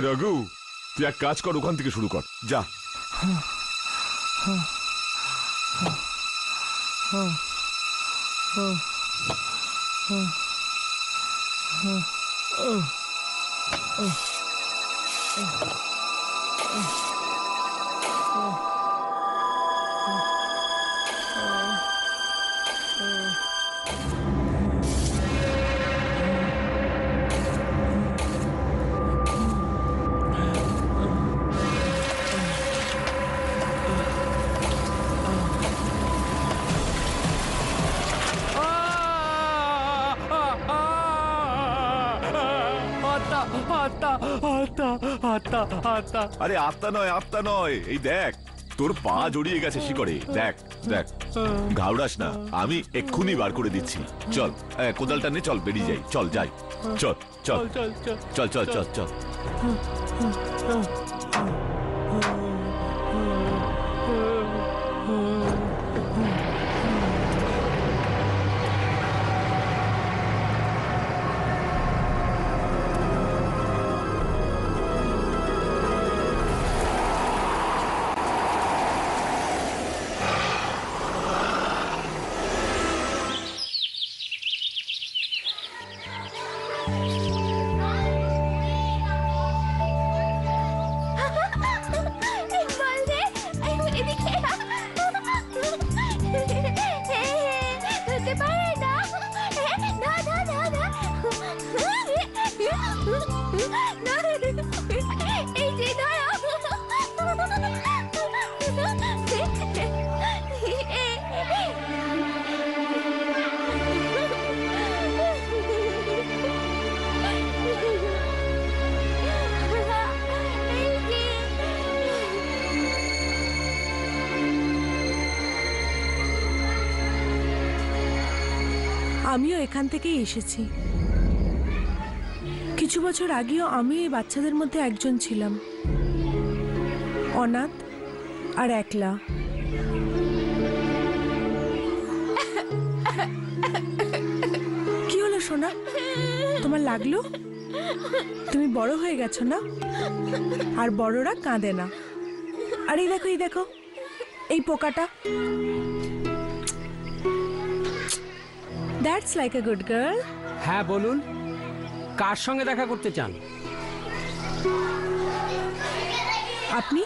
রঘু তুই এক কাজ কর ওখান থেকে শুরু কর যা আত্মা আত্মা আত্মা আত্মা আত্মা আরে আত্মা নয় আত্মা নয়। এই দেখ তোর পা জড়িয়ে গেছে শিকড়ে। দেখ দেখ। ঘাউড়াস না আমি এক্ষুনি বার করে দিচ্ছি। চল কোদালটা নে চল বেরিয়ে যাই। চল যাই। চল চল চল। চল চল চল চল। আমিও এখান থেকেই এসেছি। কিছু বছর আগেও আমি এই বাচ্চাদের মধ্যে একজন ছিলাম। অনাথ আর একলা। কি হলো সোনা? তোমার লাগল? তুমি বড় হয়ে গেছো না? আর বড়রা কাঁদে না। আর এই দেখো এই দেখো, এই পোকাটা। That's like a good girl হ্যাঁ বলুন। কার সঙ্গে দেখা করতে চান? আপনি?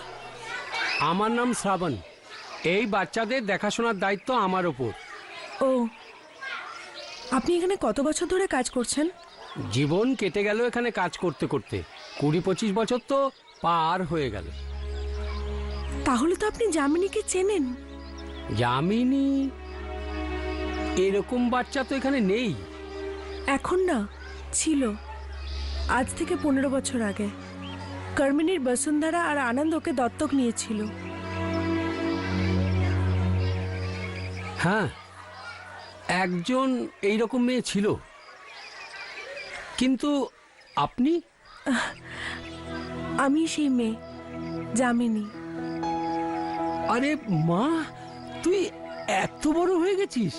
আমার নাম শ্রাবণ। এই বাচ্চাদের দেখাশোনার দায়িত্ব আমার ওপর। ও। আপনি এখানে কত বছর ধরে কাজ করছেন? জীবন কেটে গেল এখানে কাজ করতে করতে। কুড়ি পঁচিশ বছর তো পার হয়ে গেল। তাহলে তো আপনি জামিনীকে চেনেন। যামিনী এরকম বাচ্চা তো এখানে নেই। এখন না ছিল। আজ থেকে পনেরো বছর আগে। কর্মিনীর বসুন্ধরা আর আনন্দ ওকে দত্তক নিয়েছিল। হ্যাঁ একজন এই রকম মেয়ে ছিল। কিন্তু আপনি? আমি সেই মেয়ে জামিনী আরে মা তুই এত বড় হয়ে গেছিস।